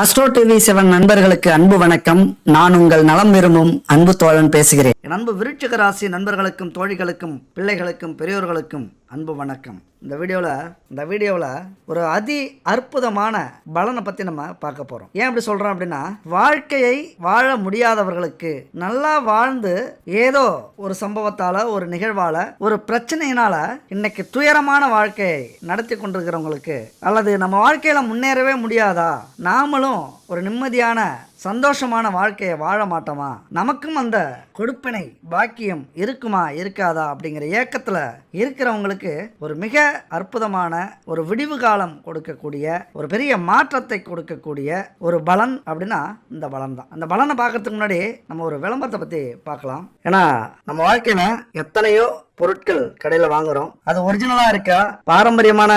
Astro TV seven நண்பர்களுக்கு அன்பு வணக்கம். நான் உங்கள் நலம் விரும்பும் அன்பு தோழன் பேசுகிறேன். என் அன்பு விருட்சிக ராசி நண்பர்களுக்கும் தோழிகளுக்கும் பிள்ளைகளுக்கும் பெரியோர்களுக்கும் அன்பு வணக்கம். இந்த வீடியோவில் இந்த வீடியோவில் ஒரு அதி அற்புதமான பலனை பற்றி நம்ம பார்க்க போகிறோம் ஏன் அப்படி சொல்கிறோம் அப்படின்னா வாழ்க்கையை வாழ முடியாதவர்களுக்கு நல்லா வாழ்ந்து ஏதோ ஒரு சம்பவத்தால் ஒரு நிகழ்வால் ஒரு பிரச்சனையினால் இன்னைக்கு துயரமான வாழ்க்கையை நடத்தி கொண்டிருக்கிறவங்களுக்கு அல்லது நம்ம வாழ்க்கையில் முன்னேறவே முடியாதா? நாமளும் ஒரு நிம்மதியான சந்தோஷமான வாழ்க்கையை வாழ மாட்டோமா? நமக்கும் அந்த கொடுப்பினை பாக்கியம் இருக்குமா இருக்காதா அப்படிங்கிற ஏக்கத்தில் இருக்கிறவங்களுக்கு ஒரு மிக அற்புதமான ஒரு விடிவு காலம் கொடுக்கக்கூடிய ஒரு பெரிய மாற்றத்தை கொடுக்கக்கூடிய ஒரு பலன் அப்படின்னா இந்த பலன் தான் அந்த பலனை பார்க்கறதுக்கு முன்னாடி நம்ம ஒரு விளம்பரத்தை பற்றி பார்க்கலாம். ஏன்னா நம்ம வாழ்க்கையில் எத்தனையோ பொருட்கள் கடையில் வாங்குறோம். அது ஒரிஜினலாக இருக்கா? பாரம்பரியமான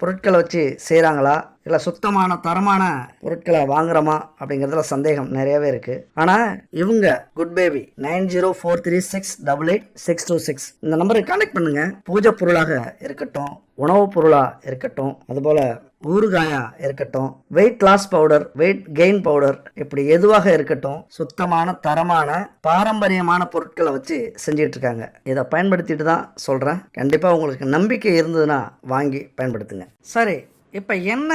பொருட்களை வச்சு செய்கிறாங்களா இல்லை சுத்தமான தரமான பொருட்களை வாங்குறோமா அப்படிங்கிறதுல சந்தேகம் நிறையவே இருக்குது ஆனால் இவங்க good baby nine zero four three six double eight six two six. இந்த நம்பருக்கு கனெக்ட் பண்ணுங்கள் பூஜை பொருளாக இருக்கட்டும் உணவுப் பொருளாக இருக்கட்டும் அதுபோல் ஊறுகாயா இருக்கட்டும் weight loss powder weight gain powder இப்படி எதுவாக இருக்கட்டும் சுத்தமான தரமான பாரம்பரியமான பொருட்களை வச்சு செஞ்சிட்டு இருக்காங்க இதை பயன்படுத்திட்டு தான் சொல்கிறேன் கண்டிப்பாக உங்களுக்கு நம்பிக்கை இருந்ததுன்னா வாங்கி பயன்படுத்துங்க. சரி இப்போ என்ன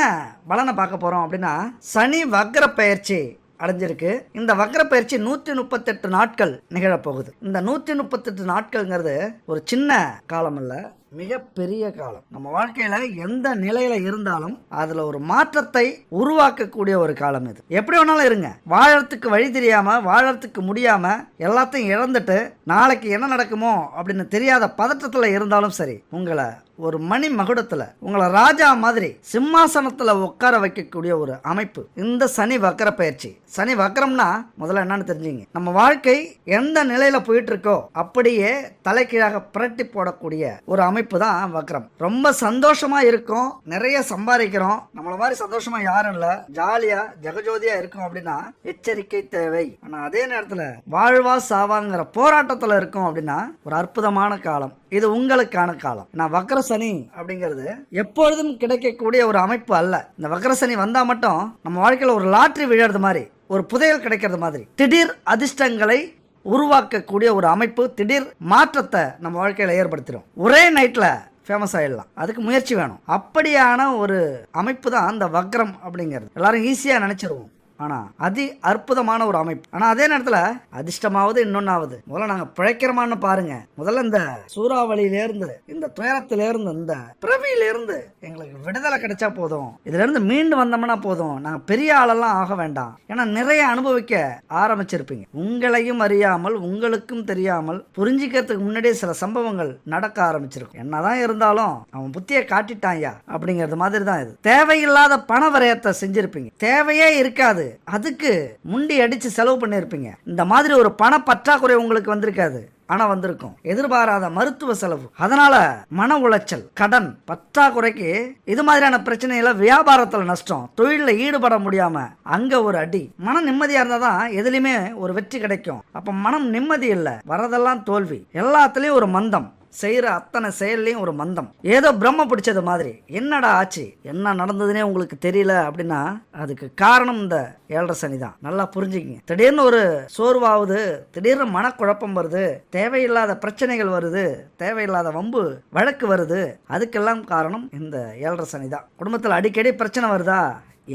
பலனை பார்க்க போகிறோம் அப்படின்னா சனி வக்ர பயிற்சி அடைஞ்சிருக்கு. இந்த வக்ர பயிற்சி நூற்றி முப்பத்தெட்டு நாட்கள் நிகழப்போகுது. இந்த நூற்றி முப்பத்தெட்டு நாட்கள்ங்கிறது ஒரு சின்ன காலம் இல்லை மிகப்பெரிய காலம். நம்ம வாழ்க்கையில எந்த நிலையில இருந்தாலும் அதுல ஒரு மாற்றத்தை உருவாக்கக்கூடிய ஒரு காலம் இது. எப்படி வேணாலும் இருங்க. வாழறதுக்கு வழி தெரியாம வாழறதுக்கு முடியாம எல்லாத்தையும் இழந்துட்டு நாளைக்கு என்ன நடக்குமோ அப்படின்னு தெரியாத பதட்டத்துல இருந்தாலும் சரி உங்களை ஒரு மணி மகுடத்தில் உங்களை ராஜா மாதிரி சிம்மாசனத்தில் உட்கார வைக்கக்கூடிய ஒரு அமைப்பு. இந்த சனி வக்கர பயிற்சி. சனி வக்கரம்னா முதல்ல என்னன்னு தெரிஞ்சுங்க. நம்ம வாழ்க்கை எந்த நிலையில் போயிட்டு இருக்கோ அப்படியே தலைகீழாக புரட்டி போடக்கூடிய ஒரு அமைப்பு. அமைப்பு தான் வக்ரம். ரொம்ப சந்தோஷமா இருக்கும். நிறைய சம்பாதிக்கிறோம். நம்மள மாதிரி சந்தோஷமா யாரும் இல்ல. ஜாலியா ஜெகஜோதியா இருக்கும் அப்படின்னா எச்சரிக்கை தேவை. ஆனா அதே நேரத்துல வாழ்வா சாவாங்கிற போராட்டத்துல இருக்கும் அப்படின்னா ஒரு அற்புதமான காலம். இது உங்களுக்கான காலம். நான் வக்ர சனி அப்படிங்கிறது எப்பொழுதும் கிடைக்கக்கூடிய ஒரு அமைப்பு அல்ல. இந்த வக்ர சனி வந்தா மட்டும் நம்ம வாழ்க்கையில ஒரு லாட்ரி விழுறது மாதிரி ஒரு புதையல் கிடைக்கிறது மாதிரி. திடீர் அதிர்ஷ்டங்களை உருவாக்கக்கூடிய ஒரு அமைப்பு திடீர் மாற்றத்தை நம்ம வாழ்க்கையில் ஏற்படுத்திடும் ஒரே நைட்டில் ஃபேமஸ் ஆயிடலாம். அதுக்கு முயற்சி வேணும். அப்படியான ஒரு அமைப்பு தான் அந்த வக்ரம் அப்படிங்கிறது. எல்லாரும் ஈஸியாக நினச்சிருவோம். ஆனால் அதி அற்புதமான ஒரு அமைப்பு. ஆனால் அதே நேரத்தில் அதிர்ஷ்டமாவது இன்னொன்னாவது. முதல்ல நாங்கள் பிழைக்கிறோமான்னு பாருங்க. முதல்ல இந்த சூறாவளியிலேருந்து இந்த துயரத்திலேருந்து இந்த பிறவியிலேருந்து எங்களுக்கு விடுதலை கிடைச்சா போதும். இதுலேருந்து மீண்டு வந்தோம்னா போதும். நாங்கள் பெரிய ஆளெல்லாம் ஆக வேண்டாம். ஏன்னா நிறைய அனுபவிக்க ஆரம்பிச்சிருப்பீங்க. உங்களையும் அறியாமல் உங்களுக்கும் தெரியாமல் புரிஞ்சிக்கிறதுக்கு முன்னாடியே சில சம்பவங்கள் நடக்க ஆரம்பிச்சிருக்கும். என்னதான் இருந்தாலும் அவன் புத்தியை காட்டிட்டான்யா அப்படிங்கிறது மாதிரி தான் இது. தேவையில்லாத பண வரையத்தை செஞ்சிருப்பீங்க. தேவையே இருக்காது. அதுக்கு முண்டி அடிச்சு செலவு பண்ணியிருப்பீங்க. இந்த மாதிரி ஒரு பண பற்றாக்குறை உங்களுக்கு வந்திருக்காது. ஆனா வந்திருக்கும். எதிர்பாராத மருத்துவ செலவு. அதனால மன உளைச்சல் கடன் பற்றாக்குறைக்கு இது மாதிரியான பிரச்சனையில வியாபாரத்துல நஷ்டம் தொழிலில் ஈடுபட முடியாம அங்க ஒரு அடி. மன நிம்மதியா இருந்தால் தான் எதுலையுமே ஒரு வெற்றி கிடைக்கும். அப்போ மனம் நிம்மதி இல்லை. வரதெல்லாம் தோல்வி. எல்லாத்துலேயும் ஒரு மந்தம். செய்கிற அத்தனை செயல்லையும் ஒரு மந்தம். ஏதோ பிரம்ம பிடிச்சது மாதிரி. என்னடா ஆச்சு? என்ன நடந்ததுனே உங்களுக்கு தெரியல அப்படின்னா அதுக்கு காரணம் இந்த ஏழரை சனி தான். நல்லா புரிஞ்சுக்கிங்க. திடீர்னு ஒரு சோர்வாகுது திடீர்னு மனக்குழப்பம் வருது தேவையில்லாத பிரச்சனைகள் வருது தேவையில்லாத வம்பு வழக்கு வருது. அதுக்கெல்லாம் காரணம் இந்த ஏழரை சனி தான். குடும்பத்தில் அடிக்கடி பிரச்சனை வருதா?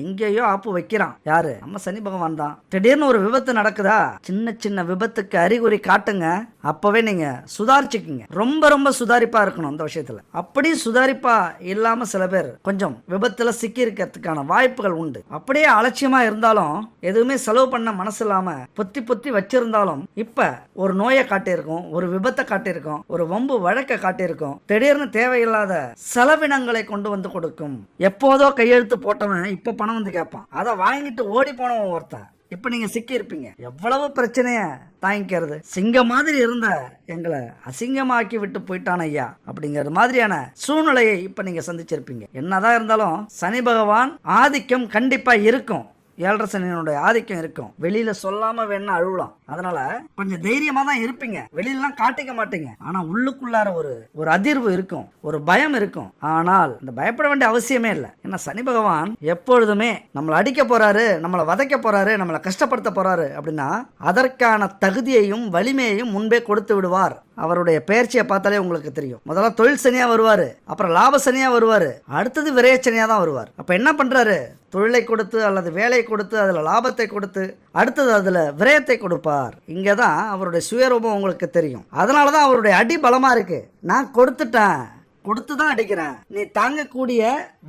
எங்கேயோ ஆப்பு வைக்கிறான். யாரு? நம்ம சனி பகவான் தான். திடீர்னு ஒரு விபத்து நடக்குதா? சின்ன சின்ன விபத்துக்கு அறிகுறி காட்டுங்க. அப்பவே நீங்க சுதாரிச்சுக்குங்க. ரொம்ப ரொம்ப சுதாரிப்பா இருக்கணும் அந்த விஷயத்துல. அப்படி சுதாரிப்பா இல்லாம சில பேர் கொஞ்சம் விபத்துல சிக்கி இருக்கிறதுக்கான வாய்ப்புகள் உண்டு. அப்படியே அலட்சியமா இருந்தாலும் எதுவுமே செலவு பண்ண மனசு இல்லாம பொத்தி பொத்தி வச்சிருந்தாலும் இப்ப ஒரு நோயை காட்டியிருக்கோம் ஒரு விபத்தை காட்டியிருக்கோம் ஒரு வம்பு வழக்கை காட்டியிருக்கோம். திடீர்னு தேவையில்லாத செலவினங்களை கொண்டு வந்து கொடுக்கும். எப்போதோ கையெழுத்து போட்டவன் இப்ப பணம் வந்து கேட்பான் அதை வாங்கிட்டு ஓடி போனவன் ஒருத்தன். இப்ப நீங்க சிக்கி இருப்பீங்க எவ்வளவு பிரச்சனைய தாங்கிக்கிறது? சிங்கம் மாதிரி இருந்த எங்களை அசிங்கமாக்கி விட்டு போயிட்டான் ஐயா. அப்படிங்கிற மாதிரியான சூழ்நிலையை இப்ப நீங்க சந்திச்சிருப்பீங்க. என்னதான் இருந்தாலும் சனி பகவான் ஆதிக்கம் கண்டிப்பா இருக்கும். ஏழரை சனியனுடைய ஆதிக்கம் இருக்கும். வெளியில சொல்லாம வேணா அழுவலாம். அதனால கொஞ்சம் தைரியமா தான் இருப்பீங்க. வெளியிலலாம் காட்டிக்க மாட்டீங்க. ஆனா உள்ளுக்குள்ளார ஒரு ஒரு அதிர்வு இருக்கும். ஒரு பயம் இருக்கும். ஆனால் இந்த பயப்பட வேண்டிய அவசியமே இல்லை. ஏன்னா சனி பகவான் எப்பொழுதுமே நம்மளை அடிக்க போறாரு நம்மளை வதைக்க போறாரு நம்மளை கஷ்டப்படுத்த போறாரு அப்படின்னா அதற்கான தகுதியையும் வலிமையையும் முன்பே கொடுத்து விடுவார். அவருடைய பயிற்சியை பார்த்தாலே உங்களுக்கு தெரியும். முதல்ல தொழில் சனியா வருவாரு. அப்புறம் லாப சனியா வருவாரு. அடுத்தது விரயச்சனியா தான் வருவார். அப்ப என்ன பண்றாரு? தொழிலை கொடுத்து அல்லது வேலை கொடுத்து அதில் லாபத்தை கொடுத்து அடுத்தது அதில் விரயத்தை கொடுப்பார். இங்கே தான் அவருடைய சுயரூபம் உங்களுக்கு தெரியும். அதனால தான் அவருடைய அடி பலமாக இருக்குது நான் கொடுத்துட்டேன். கொடுத்து தான் அடிக்கிறேன். நீ தாங்கக்கூடிய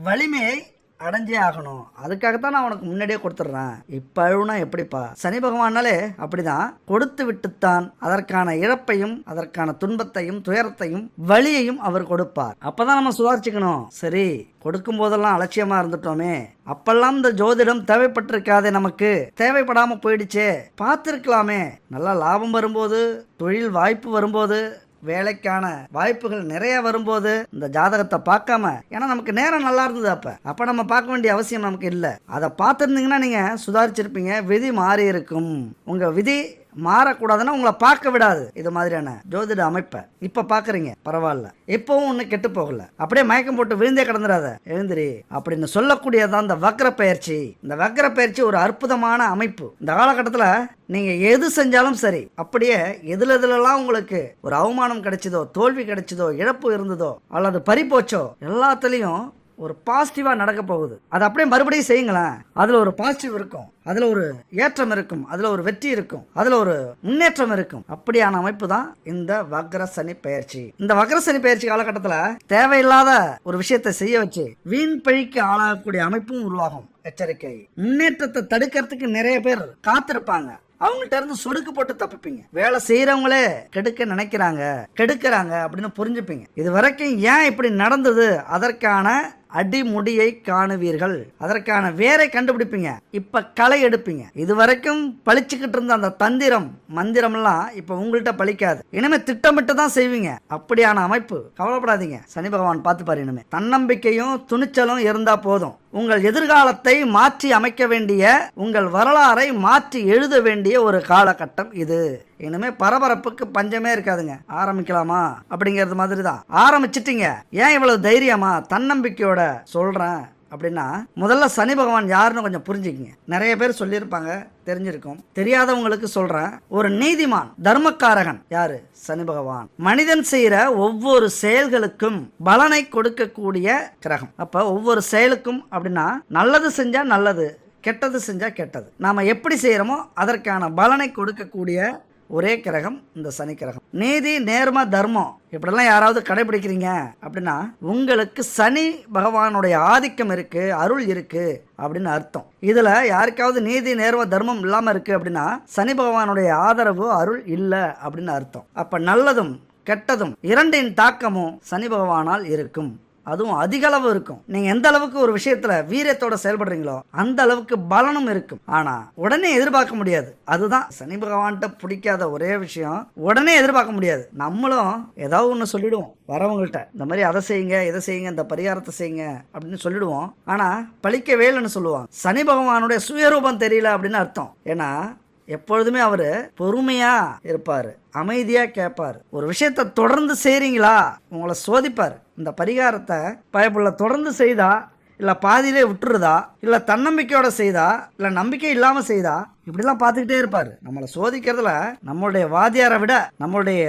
வலிமையை அடைஞ்சே ஆகணும். அதுக்காகத்தான் நான் உனக்கு முன்னாடியே கொடுத்துட்றேன். இப்போ அழுவுனா எப்படிப்பா? சனி பகவானாலே அப்படிதான். கொடுத்து விட்டுத்தான் அதற்கான இழப்பையும் அதற்கான துன்பத்தையும் துயரத்தையும் வலியையும் அவர் கொடுப்பார். அப்பதான் நம்ம சுதாரிச்சுக்கணும். சரி கொடுக்கும் போதெல்லாம் அலட்சியமா இருந்துட்டோமே. அப்பெல்லாம் இந்த ஜோதிடம் தேவைப்பட்டிருக்காதே நமக்கு. தேவைப்படாம போயிடுச்சே. பார்த்துருக்கலாமே. நல்லா லாபம் வரும்போது தொழில் வாய்ப்பு வரும்போது வேலைக்கான வாய்ப்புகள் நிறைய வரும்போது இந்த ஜாதகத்தை பார்க்காம ஏன்னா நமக்கு நேரம் நல்லா இருந்தது அப்ப. அப்ப நம்ம பார்க்க வேண்டிய அவசியம் நமக்கு இல்லை. அதை பார்த்துருந்தீங்கன்னா நீங்க சுதாரிச்சிருப்பீங்க விதி மாறி இருக்கும் உங்க விதி மாறக்கூடாதுன்னா உங்களை பார்க்க விடாது. இது மாதிரியான ஜோதிட அமைப்பை இப்போ பார்க்குறீங்க. பரவாயில்ல. இப்போவும் ஒன்றும் கெட்டு போகல. அப்படியே மயக்கம் போட்டு விழுந்தே கிடந்துடாத எழுந்திரி அப்படின்னு சொல்லக்கூடியதான் இந்த வக்ர பயிற்சி இந்த வக்ர பயிற்சி ஒரு அற்புதமான அமைப்பு. இந்த காலகட்டத்தில் நீங்கள் எது செஞ்சாலும் சரி அப்படியே எதுல எதுலலாம் உங்களுக்கு ஒரு அவமானம் கிடைச்சதோ தோல்வி கிடைச்சதோ இழப்பு இருந்ததோ அல்லது பறி போச்சோ எல்லாத்துலேயும் ஒரு பாசிட்டிவாக நடக்க போகுது. அதை அப்படியே மறுபடியும் செய்யுங்களேன். அதில் ஒரு பாசிட்டிவ் இருக்கும். அதில் ஒரு ஏற்றம் இருக்கும். அதில் ஒரு வெற்றி இருக்கும். அதில் ஒரு முன்னேற்றம் இருக்கும். அப்படியான அமைப்பு தான் இந்த வக்ர சனி பயிற்சி. இந்த வக்ர சனி பயிற்சி காலகட்டத்தில் தேவையில்லாத ஒரு விஷயத்தை செய்ய வச்சு வீண் பழிக்கு ஆளாகக்கூடிய அமைப்பும் உருவாகும். எச்சரிக்கை. முன்னேற்றத்தை தடுக்கிறதுக்கு நிறைய பேர் காத்திருப்பாங்க. அவங்கள்ட்ட இருந்து சொடுக்கு போட்டு தப்பிப்பீங்க. வேலை செய்யறவங்களே கெடுக்க நினைக்கிறாங்க. கெடுக்கிறாங்க அப்படின்னு புரிஞ்சுப்பீங்க. இது வரைக்கும் ஏன் இப்படி நடந்தது? அதற்கான அடிமுடியை காணுவீர்கள். அதற்கான வேரை கண்டுபிடிப்பீங்க. இப்ப களை எடுப்பீங்க. இது வரைக்கும் பழிச்சுக்கிட்டு இருந்த அந்த தந்திரம் மந்திரம்லாம் இப்ப உங்கள்கிட்ட பழிக்காது இனிமே திட்டமிட்டு தான் செய்வீங்க. அப்படியான அமைப்பு. கவலைப்படாதீங்க. சனி பகவான் பார்த்துப்பாரு இனிமே. தன்னம்பிக்கையும் துணிச்சலும் இருந்தா போதும். உங்கள் எதிர்காலத்தை மாற்றி அமைக்க வேண்டிய உங்கள் வரலாறை மாற்றி எழுத வேண்டிய ஒரு காலகட்டம் இது. இனிமே பரபரப்புக்கு பஞ்சமே இருக்காதுங்க. ஆரம்பிக்கலாமா? அப்படிங்கிறது மாதிரி தான் ஆரம்பிச்சிட்டிங்க. ஏன் இவ்வளவு தைரியமா? தன்னம்பிக்கையோட சொல்றேன் அப்படின்னா முதல்ல சனி பகவான் யாருன்னு கொஞ்சம் புரிஞ்சுக்கிங்க. நிறைய பேர் சொல்லியிருப்பாங்க தெரிஞ்சிருக்கும். தெரியாதவங்களுக்கு சொல்றேன். ஒரு நீதிமான் தர்மக்காரகன் யாரு? சனி பகவான். மனிதன் செய்யற ஒவ்வொரு செயல்களுக்கும் பலனை கொடுக்கக்கூடிய கிரகம். அப்ப ஒவ்வொரு செயலுக்கும் அப்படின்னா நல்லது செஞ்சா நல்லது கெட்டது செஞ்சால் கெட்டது. நாம எப்படி செய்கிறோமோ அதற்கான பலனை கொடுக்கக்கூடிய ஒரே கிரகம் இந்த சனி கிரகம். நீதி நேர்ம தர்மம் இப்படிலாம் யாராவது கடைபிடிக்கிறீங்க அப்படின்னா உங்களுக்கு சனி பகவானுடைய ஆதிக்கம் இருக்கு அருள் இருக்கு அப்படின்னு அர்த்தம். இதுல யாருக்காவது நீதி நேர்ம தர்மம் இல்லாம இருக்கு அப்படின்னா சனி பகவானுடைய ஆதரவு அருள் இல்லை அப்படின்னு அர்த்தம். அப்ப நல்லதும் கெட்டதும் இரண்டின் தாக்கமும் சனி பகவானால் இருக்கும். அதுவும் அதிக அளவு இருக்கும். நீங்க எந்த அளவுக்கு ஒரு விஷயத்துல வீரியத்தோட செயல்படுறீங்களோ அந்த அளவுக்கு பலனும் இருக்கும். ஆனா உடனே எதிர்பார்க்க முடியாது. அதுதான் சனி பகவான்கிட்ட பிடிக்காத ஒரே விஷயம். உடனே எதிர்பார்க்க முடியாது. நம்மளும் ஏதாவது ஒன்று சொல்லிடுவோம் வரவங்கள்ட்ட. இந்த மாதிரி அதை செய்யுங்க இதை செய்யுங்க இந்த பரிகாரத்தை செய்யுங்க அப்படின்னு சொல்லிடுவோம். ஆனா பழிக்கவே இல்லைன்னு சொல்லுவாங்க. சனி பகவானுடைய சுயரூபம் தெரியல அப்படின்னு அர்த்தம். ஏன்னா எப்பொழுதுமே அவர் பொறுமையா இருப்பார் அமைதியாக கேட்பார் ஒரு விஷயத்த தொடர்ந்து செய்கிறீங்களா உங்களை சோதிப்பார். இந்த பரிகாரத்தை பயப்புள்ள தொடர்ந்து செய்தா? இல்லை பாதியிலே விட்டுருதா? இல்லை தன்னம்பிக்கையோட செய்தா? இல்லை நம்பிக்கை இல்லாமல் செய்தா? இப்படிலாம் பார்த்துக்கிட்டே இருப்பார். நம்மளை சோதிக்கிறதுல நம்மளுடைய வாதியாரை விட நம்மளுடைய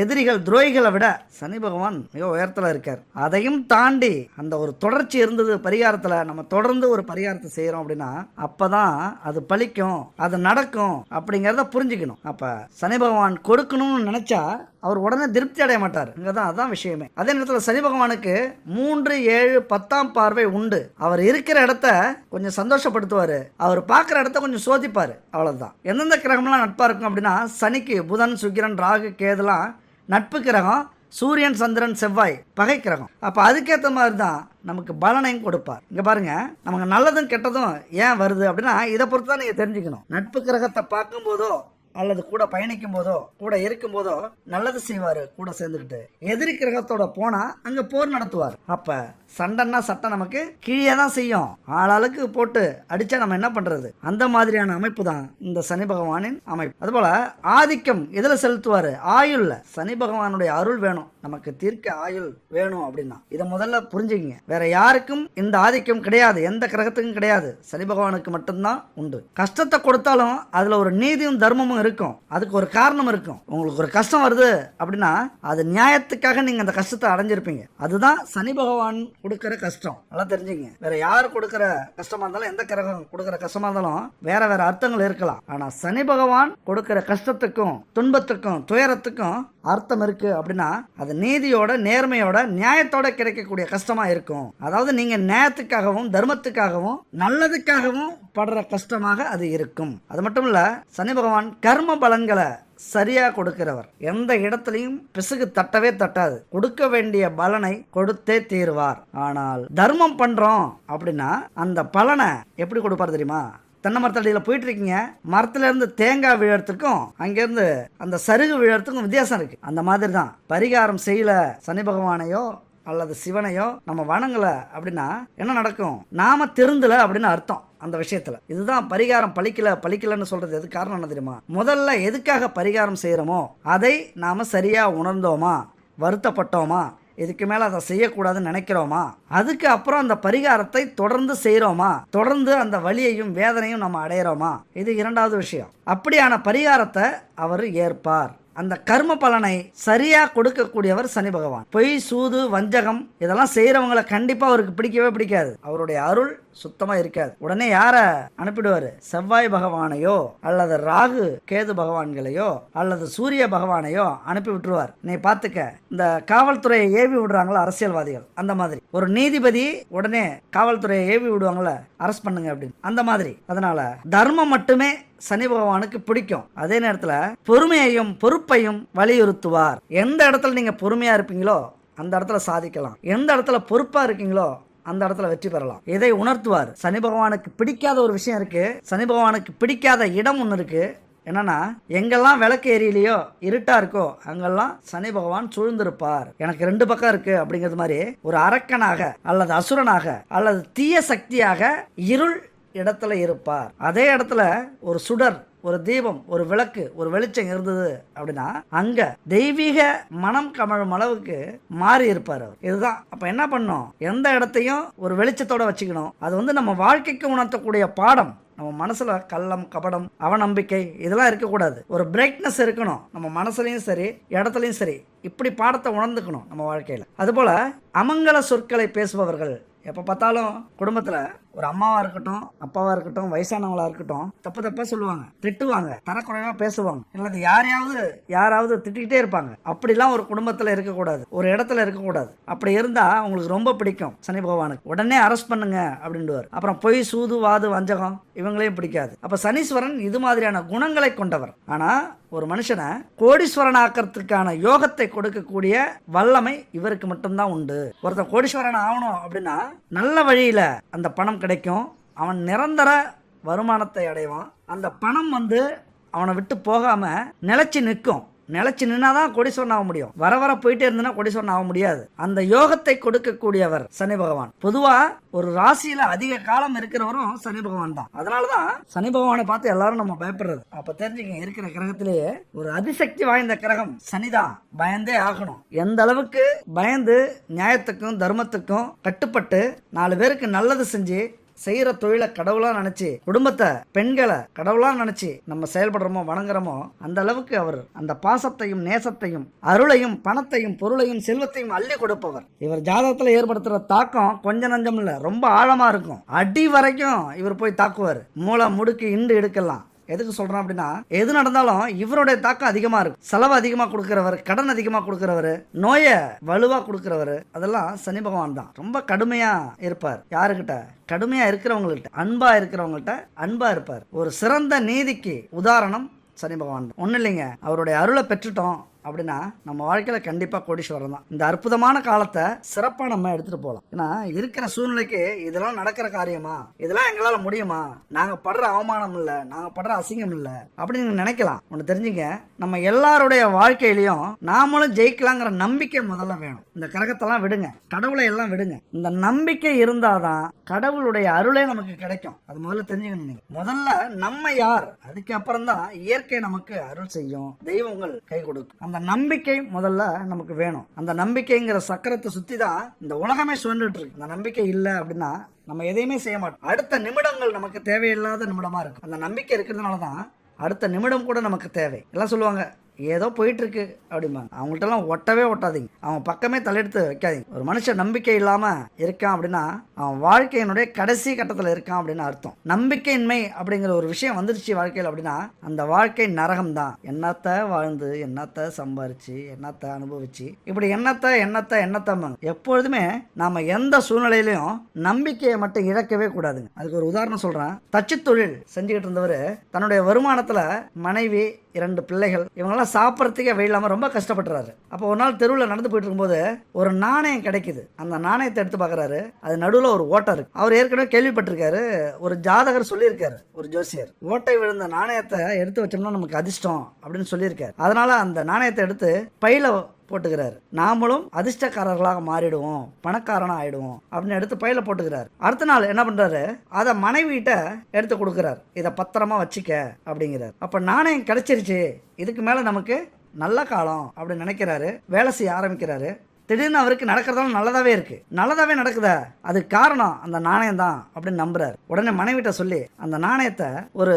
எதிரிகள் துரோகிகளை விட சனி பகவான் மிக உயரத்தில் இருக்கார். அதையும் தாண்டி அந்த ஒரு தொடர்ச்சி இருந்தது பரிகாரத்தில் நம்ம தொடர்ந்து ஒரு பரிகாரத்தை செய்கிறோம் அப்படின்னா அப்போ தான் அது பழிக்கும் அது நடக்கும் அப்படிங்கிறத புரிஞ்சுக்கணும். அப்போ சனி பகவான் கொடுக்கணும்னு நினச்சா அவர் உடனே திருப்தி அடைய மாட்டார். இங்கே தான் அதான் விஷயமே. அதே நேரத்தில் சனி பகவானுக்கு மூன்று ஏழு பத்தாம் பார்வை உண்டு. அவர் இருக்கிற இடத்த கொஞ்சம் சந்தோஷப்படுத்துவார். அவர் பார்க்குற இடத்த கொஞ்சம் சோதிப்பார். அவ்வளோதான் எந்தெந்த கிரகம்லாம் நட்பாக இருக்கும் அப்படின்னா சனிக்கு புதன் சுக்கிரன் ராகு கேதுலாம் நட்பு கிரகம் சூரியன் சந்திரன் செவ்வாய் பகை கிரகம். அப்போ அதுக்கேற்ற மாதிரி தான் நமக்கு பலனையும் கொடுப்பார். இங்கே பாருங்க நமக்கு நல்லதும் கெட்டதும் ஏன் வருது அப்படின்னா இதை பொறுத்து தான் நீங்கள் தெரிஞ்சுக்கணும். நட்பு கிரகத்தை பார்க்கும்போதோ அல்லது கூட பயணிக்கும் போதோ கூட இருக்கும் போதோ நல்லது செய்வார் கூட சேர்ந்துக்கிட்டு. எதிரி கிரகத்தோட போனால் அங்கே போர் நடத்துவார். அப்போ சண்டைன்னா சட்டை நமக்கு கீழே தான் செய்யும். ஆளாளுக்கு போட்டு அடிச்சா நம்ம என்ன பண்றது? அந்த மாதிரியான அமைப்பு தான் இந்த சனி பகவானின் அமைப்பு. அதுபோல ஆதிக்கம் எதுல செலுத்துவாரு? ஆயுள்ல. சனி பகவானுடைய அருள் வேணும். நமக்கு தீர்க்க ஆயுள் வேணும் அப்படின்னா. இதை முதல்ல புரிஞ்சுக்கிங்க. வேற யாருக்கும் இந்த ஆதிக்கம் கிடையாது. எந்த கிரகத்துக்கும் கிடையாது. சனி பகவானுக்கு மட்டும்தான் உண்டு. கஷ்டத்தை கொடுத்தாலும் அதுல ஒரு நீதியும் தர்மமும் இருக்கும். அதுக்கு ஒரு காரணம் இருக்கும். உங்களுக்கு ஒரு கஷ்டம் வருது அப்படின்னா அது நியாயத்துக்காக நீங்க அந்த கஷ்டத்தை அடைஞ்சிருப்பீங்க. அதுதான் சனி பகவான் கொடுக்குற கஷ்டம். நல்லா தெரிஞ்சுங்க வேற யார் கொடுக்குற கஷ்டமா இருந்தாலும் எந்த கிரகம் கொடுக்குற கஷ்டமா இருந்தாலும் வேற வேற அர்த்தங்கள் இருக்கலாம். ஆனா சனி பகவான் கொடுக்குற கஷ்டத்துக்கும் துன்பத்துக்கும் துயரத்துக்கும் அர்த்தம் இருக்கு அப்படின்னா அது நீதியோட நேர்மையோட நியாயத்தோட கிடைக்கக்கூடிய கஷ்டமா இருக்கும். அதாவது நீங்க நியாயத்துக்காகவும் தர்மத்துக்காகவும் நல்லதுக்காகவும் படுற கஷ்டமாக அது இருக்கும். அது மட்டும் இல்ல சனி பகவான் கர்ம பலன்களை சரியாக கொடுக்கிறவர். எந்த இடத்துலையும் பிசுகு தட்டவே தட்டாது. கொடுக்க வேண்டிய பலனை கொடுத்தே தீருவார். ஆனால் தர்மம் பண்றோம் அப்படின்னா அந்த பலனை எப்படி கொடுப்பார் தெரியுமா? தென்னை மரத்தடியில் போயிட்டு இருக்கீங்க மரத்துல இருந்து தேங்காய் விழறதுக்கும் அங்கேருந்து அந்த சருகு விழறதுக்கும் வித்தியாசம் இருக்கு. அந்த மாதிரி தான் பரிகாரம் செய்யல சனி பகவானையோ அல்லது சிவனையோ நம்ம வணங்கல அப்படின்னா என்ன நடக்கும்? நாம திருந்தல அப்படின்னு அர்த்தம் அந்த விஷயத்துல. இதுதான் பரிகாரம் பழிக்கல பழிக்கலன்னு சொல்றது எது காரணம் என்ன தெரியுமா? முதல்ல எதுக்காக பரிகாரம் செய்யறோமோ அதை நாம சரியா உணர்ந்தோமா? வருத்தப்பட்டோமா? இதுக்கு மேல அதை செய்யக்கூடாதுன்னு நினைக்கிறோமா? அதுக்கு அப்புறம் அந்த பரிகாரத்தை தொடர்ந்து செய்கிறோமா தொடர்ந்து அந்த வலியையும் வேதனையும் நம்ம அடையிறோமா? இது இரண்டாவது விஷயம். அப்படியான பரிகாரத்தை அவர் ஏற்பார். அந்த கர்ம பலனை சரியாக கொடுக்கக்கூடியவர் சனி பகவான். பொய் சூது வஞ்சகம் இதெல்லாம் செய்கிறவங்களை கண்டிப்பாக அவருக்கு பிடிக்கவே பிடிக்காது. அவருடைய அருள் சுத்தமாக இருக்காது. உடனே யாரை அனுப்பிடுவாரு? செவ்வாய் பகவானையோ அல்லது ராகு கேது பகவான்களையோ அல்லது சூரிய பகவானையோ அனுப்பி விட்டுருவார். நீ பார்த்துக்க இந்த காவல்துறையை ஏவி விடுறாங்களா அரசியல்வாதிகள்? அந்த மாதிரி. ஒரு நீதிபதி உடனே காவல்துறையை ஏவி விடுவாங்கல்ல அரெஸ்ட் பண்ணுங்க அப்படின்னு. அந்த மாதிரி. அதனால தர்மம் மட்டுமே சனி பகவானுக்கு பிடிக்கும். அதே நேரத்தில் பொறுமையையும் பொறுப்பையும் வலியுறுத்துவார். எந்த இடத்துல நீங்கள் பொறுமையாக இருப்பீங்களோ அந்த இடத்துல சாதிக்கலாம். எந்த இடத்துல பொறுப்பாக இருக்கீங்களோ அந்த இடத்துல வெற்றி பெறலாம். இதை உணர்த்துவார். சனி பகவானுக்கு பிடிக்காத ஒரு விஷயம் இருக்கு. சனி பகவானுக்கு பிடிக்காத இடம் ஒன்று இருக்கு. என்னன்னா எங்கெல்லாம் விளக்கு ஏரியிலையோ இருட்டா இருக்கோ அங்கெல்லாம் சனி பகவான் சூழ்ந்திருப்பார். எனக்கு ரெண்டு பக்கம் இருக்கு அப்படிங்கிறது மாதிரி ஒரு அரக்கனாக அல்லது அசுரனாக அல்லது தீய சக்தியாக இருள் இடத்துல இருப்பார். அதே இடத்துல ஒரு சுடர் ஒரு தீபம் ஒரு விளக்கு ஒரு வெளிச்சம் இருந்தது அப்படின்னா அங்க தெய்வீக மனம் கமழும் அளவுக்கு மாறி இருப்பார் அவர். இதுதான். அப்ப என்ன பண்ணும் எந்த இடத்தையும் ஒரு வெளிச்சத்தோட வச்சுக்கணும். அது வந்து நம்ம வாழ்க்கைக்கு உணர்த்தக்கூடிய பாடம். நம்ம மனசுல கள்ளம் கபடம் அவநம்பிக்கை இதெல்லாம் இருக்கக்கூடாது. ஒரு பிரைட்னஸ் இருக்கணும். நம்ம மனசுலையும் சரி இடத்துலையும் சரி இப்படி பாடத்தை உணர்ந்துக்கணும் நம்ம வாழ்க்கையில. அதுபோல அமங்கல சொற்களை பேசுபவர்கள் எப்போ பார்த்தாலும் குடும்பத்தில் ஒரு அம்மாவா இருக்கட்டும் அப்பாவா இருக்கட்டும் வயசானவங்களா இருக்கட்டும் தப்பு தப்பா சொல்லுவாங்க. திட்டுவாங்க. தரக்குறைவா பேசுவாங்க. இல்லது யாரையாவது யாராவது திட்டிக்கிட்டே இருப்பாங்க. அப்படிலாம் ஒரு குடும்பத்தில் இருக்கக்கூடாது. ஒரு இடத்துல இருக்கக்கூடாது. அப்படி இருந்தா உங்களுக்கு ரொம்ப பிடிக்கும் சனி பகவானுக்கு. உடனே அரெஸ்ட் பண்ணுங்க அப்படின்டுவார் அப்புறம் பொய் சூது வாது வஞ்சகம் இவங்களையும் பிடிக்காது. அப்ப சனீஸ்வரன் இது மாதிரியான குணங்களை கொண்டவர். ஆனா ஒரு மனுஷனை கோடீஸ்வரன் ஆக்கிறதுக்கான யோகத்தை கொடுக்கக்கூடிய வல்லமை இவருக்கு மட்டும்தான் உண்டு. ஒருத்தர் கோடீஸ்வரன் ஆகணும் அப்படின்னா நல்ல வழியில அந்த பணம் கிடைக்கும். அவன் நிரந்தர வருமானத்தை அடைவான். அந்த பணம் வந்து அவனை விட்டு போகாமல் நிலச்சி நிற்கும். நிலைச்சு நின்னாதான் கொடிசோன் ஆக முடியும். வர வர போயிட்டே இருந்தனா கொடிசோன் ஆக முடியாது. அந்த யோகத்தை கொடுக்கக்கூடியவர் சனி பகவான். பொதுவா ஒரு ராசியில அதிக காலம் இருக்கிறவரும் சனி பகவான் தான். அதனாலதான் சனி பகவானை பார்த்து எல்லாரும் நம்ம பயப்படுறது. அப்ப தெரிஞ்சுங்க இருக்கிற கிரகத்திலேயே ஒரு அதிசக்தி வாய்ந்த கிரகம் சனிதான். பயந்தே ஆகணும். எந்த அளவுக்கு பயந்து நியாயத்துக்கும் தர்மத்துக்கும் கட்டுப்பட்டு நாலு பேருக்கு நல்லது செஞ்சு செய்கிற தொழிலை கடவுளாக நினச்சி குடும்பத்தை பெண்களை கடவுளாக நினச்சி நம்ம செயல்படுறோமோ வணங்குறோமோ அந்த அளவுக்கு அவர் அந்த பாசத்தையும் நேசத்தையும் அருளையும் பணத்தையும் பொருளையும் செல்வத்தையும் அள்ளி கொடுப்பவர். இவர் ஜாதகத்தில் ஏற்படுத்துகிற தாக்கம் கொஞ்ச நஞ்சம் இல்லை ரொம்ப ஆழமாக இருக்கும். அடி வரைக்கும் இவர் போய் தாக்குவார். மூளை முடுக்கு இண்டு எடுக்கலாம் எதுக்கு சொல்றேன் அப்படின்னா எது நடந்தாலும் இவருடைய தாக்கம் அதிகமா இருக்கும். செலவு அதிகமா கொடுக்கிறவர் கடன் அதிகமா கொடுக்கிறவர் நோயை வலுவா கொடுக்கிறவர் அதெல்லாம் சனி பகவான் தான். ரொம்ப கடுமையா இருப்பார். யாருக்கிட்ட? கடுமையா இருக்கிறவங்கள்ட்ட அன்பா இருக்கிறவங்கள்ட்ட அன்பா இருப்பார். ஒரு சிறந்த நீதிக்கு உதாரணம் சனி பகவான் ஒன்றும் இல்லைங்க. அவருடைய அருளை பெற்றுட்டோம். அப்படின்னா நம்ம வாழ்க்கையில் கண்டிப்பாக கோடீஸ்வரம் தான். இந்த அற்புதமான காலத்தை சிறப்பாக நம்ம எடுத்துகிட்டு போகலாம் ஏன்னா இருக்கிற சூழ்நிலைக்கு இதெல்லாம் நடக்கிற காரியமா? இதெல்லாம் எங்களால் முடியுமா? நாங்கள் படுற அவமானம் இல்லை நாங்கள் படுற அசிங்கம் இல்லை அப்படின்னு நினைக்கலாம். ஒன்று தெரிஞ்சுங்க நம்ம எல்லாருடைய வாழ்க்கையிலையும் நாமளும் ஜெயிக்கலாங்கிற நம்பிக்கை முதல்ல வேணும். இந்த கரகத்தெல்லாம் விடுங்க கடவுளை எல்லாம் விடுங்க. இந்த நம்பிக்கை இருந்தால் தான் கடவுளுடைய அருளே நமக்கு கிடைக்கும். அது முதல்ல தெரிஞ்சுக்கணும் நீங்கள் முதல்ல நம்ம யார்? அதுக்கு அப்புறம் தான் இயற்கை நமக்கு அருள் செய்யும். தெய்வங்கள் கை கொடுக்கும். அந்த நம்பிக்கை முதல்ல நமக்கு வேணும். அந்த நம்பிக்கைங்கிற சக்கரத்தை சுற்றி தான் இந்த உலகமே சுழண்டுட்டு இருக்கு அந்த நம்பிக்கை இல்லை அப்படின்னா நம்ம எதையுமே செய்ய மாட்டோம். அடுத்த நிமிடங்கள் நமக்கு தேவையில்லாத நிமிடமாக இருக்கும் அந்த நம்பிக்கை இருக்கிறதுனால தான் அடுத்த நிமிடம் கூட நமக்கு தேவை. எல்லாம் சொல்லுவாங்க ஏதோ போயிட்டுருக்கு அப்படிம்பாங்க. அவங்கள்ட்டலாம் ஒட்டவே ஒட்டாதீங்க. அவங்க பக்கமே தலையெடுத்து வைக்காதீங்க. ஒரு மனுஷன் நம்பிக்கை இல்லாமல் இருக்கான் அப்படின்னா அவன் வாழ்க்கையினுடைய கடைசி கட்டத்தில் இருக்கான் அப்படின்னு அர்த்தம். நம்பிக்கையின்மை அப்படிங்கிற ஒரு விஷயம் வந்துருச்சு வாழ்க்கையில் அப்படின்னா அந்த வாழ்க்கை நரகம் தான் என்னத்தை வாழ்ந்து என்னத்த சம்பாரிச்சு என்னத்தை அனுபவிச்சு இப்படி என்னத்தை என்னத்தை என்னத்தம்பாங்க. எப்பொழுதுமே நாம் எந்த சூழ்நிலையிலையும் நம்பிக்கையை மட்டும் இழக்கவே கூடாதுங்க. அதுக்கு ஒரு உதாரணம் சொல்கிறேன் தச்சு தொழில் செஞ்சுக்கிட்டு இருந்தவர் தன்னுடைய வருமானத்தில் மனைவி இரண்டு பிள்ளைகள். இவங்கெல்லாம் சாப்பிட்றதுக்கே வழி இல்லாமல் ரொம்ப கஷ்டப்படுறாரு அப்போ ஒரு நாள் தெருவில் நடந்து போயிட்டு இருக்கும்போது ஒரு நாணயம் கிடைக்குது. அந்த நாணயத்தை எடுத்து பார்க்குறாரு அது நடுவில் ஒரு ஓட்டை இருக்கு. அவர் ஏற்கனவே கேள்விப்பட்டிருக்காரு. ஒரு ஜாதகர் சொல்லியிருக்காரு. ஒரு ஜோசியர். ஓட்டை விழுந்த நாணயத்தை எடுத்து வச்சோம்னா நமக்கு அதிர்ஷ்டம் அப்படின்னு சொல்லியிருக்காரு. அதனால அந்த நாணயத்தை எடுத்து பையில போட்டுக்கிறாரு. நாமளும் அதிர்ஷ்டக்காரர்களாக மாறிடுவோம் பணக்காரனா ஆயிடுவோம் அப்படின்னு எடுத்து பையில போட்டுக்கிறாரு. அடுத்த நாள் என்ன பண்றாரு? அதை மனைவிட்ட எடுத்து கொடுக்குறாரு. இதை பத்திரமா வச்சுக்க அப்படிங்கிறார். அப்ப நாணயம் கிடைச்சிருச்சு இதுக்கு மேல நமக்கு நல்ல காலம் அப்படின்னு நினைக்கிறாரு. வேலை செய்ய ஆரம்பிக்கிறாரு. திடீர்னு அவருக்கு நடக்கிறதால நல்லதாவே இருக்கு. நல்லதாவே நடக்குதா? அதுக்கு காரணம் அந்த நாணயம் தான் அப்படின்னு நம்புறாரு. உடனே மனைவிட்ட சொல்லி அந்த நாணயத்தை ஒரு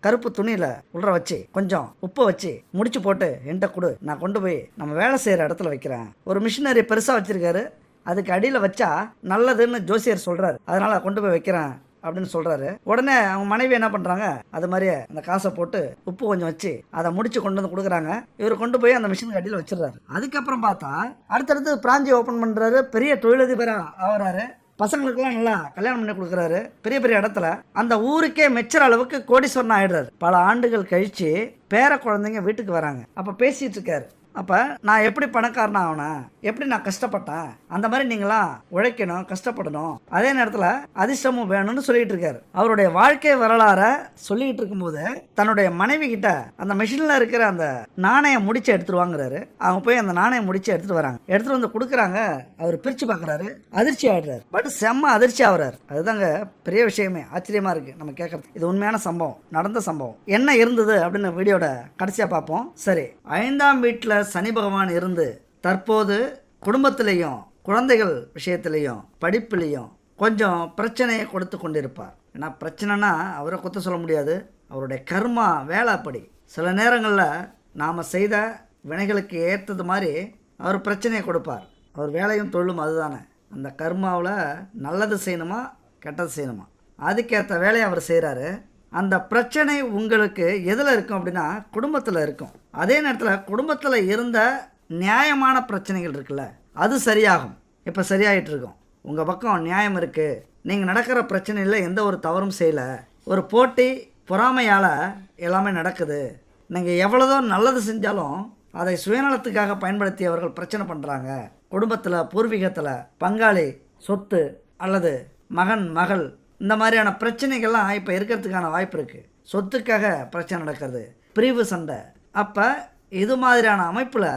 கருப்பு துணியில உள்ள வச்சு கொஞ்சம் உப்பை வச்சு முடிச்சு போட்டு என்கிட்ட கொடு. நான் கொண்டு போய் நம்ம வேலை செய்யற இடத்துல வைக்கிறேன். ஒரு மிஷினரி பெருசா வச்சிருக்காரு. அதுக்கு அடியில் வச்சா நல்லதுன்னு ஜோசியர் சொல்கிறார் அதனால் கொண்டு போய் வைக்கிறேன். அப்படின்னு சொல்கிறாரு உடனே அவங்க மனைவி என்ன பண்ணுறாங்க அது மாதிரியே அந்த காசை போட்டு உப்பு கொஞ்சம் வச்சு அதை முடிச்சு கொண்டு வந்து கொடுக்குறாங்க. இவர் கொண்டு போய் அந்த மிஷினுக்கு அடியில் வச்சிடுறாரு. அதுக்கப்புறம் பார்த்தா அடுத்தடுத்து பிராஞ்சி ஓப்பன் பண்ணுறாரு பெரிய தொழிலதிபராக ஆகிறாரு. பசங்களுக்கெல்லாம் நல்லா கல்யாணம் பண்ணி கொடுக்குறாரு. பெரிய பெரிய இடத்துல அந்த ஊருக்கே மெச்சுற அளவுக்கு கோடீஸ்வரன் ஆயிடுறாரு. பல ஆண்டுகள் கழித்து பேர குழந்தைங்க வீட்டுக்கு வராங்க. அப்போ பேசிகிட்டு இருக்காரு. அப்போ நான் எப்படி பணக்காரன் ஆகணும் எப்படி நான் கஷ்டப்பட்டேன் அந்த மாதிரி நீங்களாம் உழைக்கணும் கஷ்டப்படணும். அதே நேரத்தில் அதிர்ஷ்டமும் வேணும்னு சொல்லிட்டு இருக்காரு. அவருடைய வாழ்க்கை வரலாற சொல்லிக்கிட்டு இருக்கும்போது தன்னுடைய மனைவி கிட்ட அந்த மிஷினில் இருக்கிற அந்த நாணயம் முடிச்சு எடுத்துட்டு வாங்குறாரு. அவங்க போய் அந்த நாணயம் முடிச்சு எடுத்துட்டு வராங்க. எடுத்துட்டு வந்து கொடுக்குறாங்க. அவர் பிரிச்சு பார்க்குறாரு அதிர்ச்சி ஆயிடுறாரு. பட் செம்ம அதிர்ச்சி ஆகுறாரு. அதுதாங்க பெரிய விஷயமே. ஆச்சரியமா இருக்கு நம்ம கேட்கறது இது உண்மையான சம்பவம். நடந்த சம்பவம். என்ன இருந்தது அப்படின்னு வீடியோட கடைசியாக பார்ப்போம். சரி. ஐந்தாம் வீட்டில் சனி பகவான் இருந்து தற்போது குடும்பத்திலையும் குழந்தைகள் விஷயத்திலையும் படிப்புலையும் கொஞ்சம் பிரச்சனையை கொடுத்து கொண்டிருப்பார். ஏன்னா பிரச்சனைனா அவரை குத்த சொல்ல முடியாது. அவருடைய கர்மா வேலை அப்படி சில நேரங்களில் நாம் செய்த வினைகளுக்கு ஏற்றது மாதிரி அவர் பிரச்சனையை கொடுப்பார். அவர் வேலையும் தொழிலும் அதுதானே. அந்த கர்மாவில் நல்லது செய்யணுமா கெட்டது செய்யணுமா? அதுக்கேற்ற வேலையை அவர் செய்கிறாரு அந்த பிரச்சனை உங்களுக்கு எதில் இருக்கும் அப்படின்னா குடும்பத்தில் இருக்கும். அதே நேரத்தில் குடும்பத்தில் இருந்த நியாயமான பிரச்சனைகள் இருக்குல்ல அது சரியாகும். இப்போ சரியாயிட்டு இருக்கும். உங்கள் பக்கம் நியாயம் இருக்குது நீங்கள் நடக்கிற பிரச்சனையில் எந்த ஒரு தவறும் செய்யலை. ஒரு போட்டி பொறாமையால் எல்லாமே நடக்குது. நீங்கள் எவ்வளோதோ நல்லது செஞ்சாலும் அதை சுயநலத்துக்காக பயன்படுத்தி அவர்கள் பிரச்சனை பண்ணுறாங்க குடும்பத்தில் பூர்வீகத்தில் பங்காளி சொத்து அல்லது மகன் மகள் இந்த மாதிரியான பிரச்சனைகள்லாம் இப்போ இருக்கிறதுக்கான வாய்ப்பு இருக்குது சொத்துக்காக பிரச்சனை நடக்கிறது பிரிவு சண்டை. அப்போ இது மாதிரியான அமைப்பில்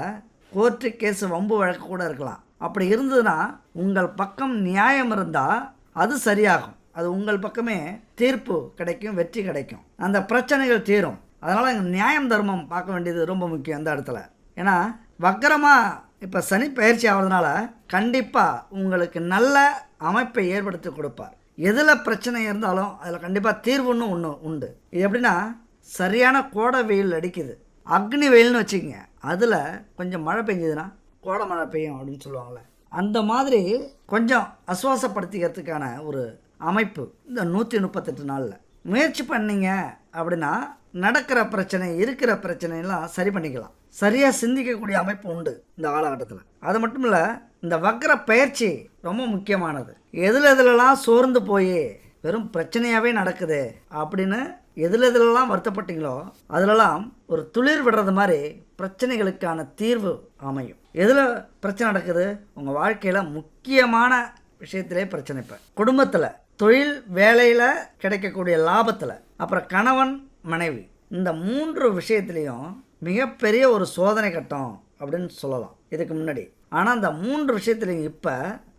கோர்ட்டு கேஸு வம்பு வழக்கு கூட இருக்கலாம். அப்படி இருந்ததுன்னா உங்கள் பக்கம் நியாயம் இருந்தால் அது சரியாகும். அது உங்கள் பக்கமே தீர்ப்பு கிடைக்கும் வெற்றி கிடைக்கும். அந்த பிரச்சனைகள் தீரும். அதனால் நியாயம் தர்மம் பார்க்க வேண்டியது ரொம்ப முக்கியம் அந்த இடத்துல. ஏன்னா வக்கரமாக இப்போ சனி பயிற்சி ஆகிறதுனால கண்டிப்பாக உங்களுக்கு நல்ல அமைப்பை ஏற்படுத்தி கொடுப்பார். எதில் பிரச்சனை இருந்தாலும் அதில் கண்டிப்பாக தீர்வுன்னு ஒன்று உண்டு. இது எப்படின்னா சரியான கோடை வெயில் அடிக்குது. அக்னி வெயில்னு வச்சுக்கோங்க. அதில் கொஞ்சம் மழை பெஞ்சதுன்னா கோடை மழை பெய்யும் அப்படின்னு சொல்லுவாங்களே அந்த மாதிரி கொஞ்சம் அசுவாசப்படுத்திக்கிறதுக்கான ஒரு அமைப்பு இந்த நூற்றி முப்பத்தெட்டு நாளில். முயற்சி பண்ணீங்க அப்படின்னா நடக்கிற பிரச்சனை இருக்கிற பிரச்சனையெல்லாம் சரி பண்ணிக்கலாம். சரியாக சிந்திக்கக்கூடிய அமைப்பு உண்டு இந்த காலகட்டத்தில். அது மட்டும் இல்லை இந்த வக்கர பயிற்சி ரொம்ப முக்கியமானது. எதில் எதுலலாம் சோர்ந்து போய் வெறும் பிரச்சனையாகவே நடக்குது அப்படின்னு எதில் எதுலலாம் வருத்தப்பட்டீங்களோ அதிலெல்லாம் ஒரு துளிர் விடுறது மாதிரி பிரச்சனைகளுக்கான தீர்வு அமையும். எதில் பிரச்சனை நடக்குது? உங்கள் வாழ்க்கையில் முக்கியமான விஷயத்திலே பிரச்சனை இப்போ. குடும்பத்தில் தொழில் வேலையில் கிடைக்கக்கூடிய லாபத்தில் அப்புறம் கணவன் மனைவி இந்த மூன்று விஷயத்துலேயும் மிகப்பெரிய ஒரு சோதனை கட்டம் அப்படின்னு சொல்லலாம் இதுக்கு முன்னாடி. ஆனால் அந்த மூன்று விஷயத்துலையும் இப்போ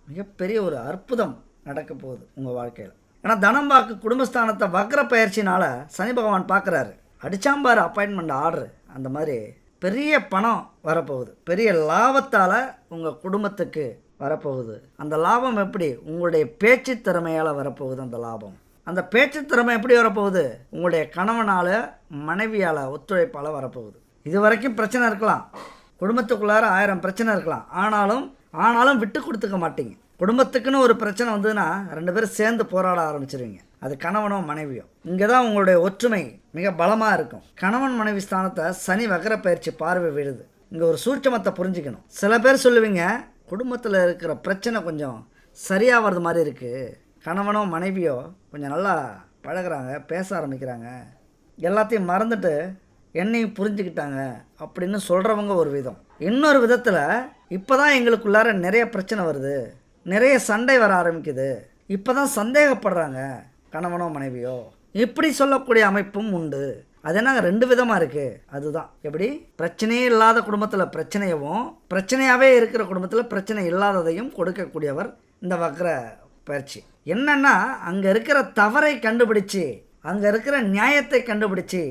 மிகப்பெரிய ஒரு அற்புதம் நடக்க போகுது உங்கள் வாழ்க்கையில். ஏன்னா தனம் வாக்கு குடும்பஸ்தானத்தை வக்ர பயிற்சினால் சனி பகவான் பார்க்குறாரு அடிச்சாம்பார் அப்பாயின்மெண்ட் ஆர்டரு அந்த மாதிரி பெரிய பணம் வரப்போகுது. பெரிய லாபத்தால் உங்கள் குடும்பத்துக்கு வரப்போகுது. அந்த லாபம் எப்படி? உங்களுடைய பேச்சு திறமையால் வரப்போகுது அந்த லாபம். அந்த பேச்சு திறமை எப்படி வரப்போகுது? உங்களுடைய கணவனால் மனைவியால் ஒத்துழைப்பால் வரப்போகுது. இது வரைக்கும் பிரச்சனை இருக்கலாம். குடும்பத்துக்குள்ளார ஆயிரம் பிரச்சனை இருக்கலாம். ஆனாலும் ஆனாலும் விட்டு கொடுத்துக்க மாட்டீங்க. குடும்பத்துக்குன்னு ஒரு பிரச்சனை வந்ததுன்னா ரெண்டு பேரும் சேர்ந்து போராட ஆரம்பிச்சிருவீங்க. அது கணவனோ மனைவியோ. இங்கே தான் உங்களுடைய ஒற்றுமை மிக பலமாக இருக்கும். கணவன் மனைவி ஸ்தானத்தை சனி வகர பயிற்சி பார்வை விழுது இங்கே ஒரு சூட்சமத்தை புரிஞ்சுக்கணும். சில பேர் சொல்லுவீங்க குடும்பத்தில் இருக்கிற பிரச்சனை கொஞ்சம் சரியாகிறது மாதிரி இருக்குது கணவனோ மனைவியோ கொஞ்சம் நல்லா பழகுறாங்க பேச ஆரம்பிக்கிறாங்க. எல்லாத்தையும் மறந்துட்டு என்னையும் புரிஞ்சுக்கிட்டாங்க அப்படின்னு சொல்கிறவங்க ஒரு விதம். இன்னொரு விதத்தில் இப்போ தான் எங்களுக்குள்ளார நிறைய பிரச்சனை வருது. நிறைய சண்டை வர ஆரம்பிக்குது. இப்போ தான் சந்தேகப்படுறாங்க கணவனோ மனைவியோ. இப்படி சொல்லக்கூடிய அமைப்பும் உண்டு. அது என்னங்க? ரெண்டு விதமாக இருக்குது அதுதான். எப்படி? பிரச்சனையே இல்லாத குடும்பத்தில் பிரச்சனையவும் பிரச்சனையாகவே இருக்கிற குடும்பத்தில் பிரச்சனை இல்லாததையும் கொடுக்கக்கூடியவர் இந்த வக்ர பயிற்சி. என்னன்னா அங்கே இருக்கிற தவறை கண்டுபிடிச்சு அங்கே இருக்கிற நியாயத்தை கண்டுபிடிச்சு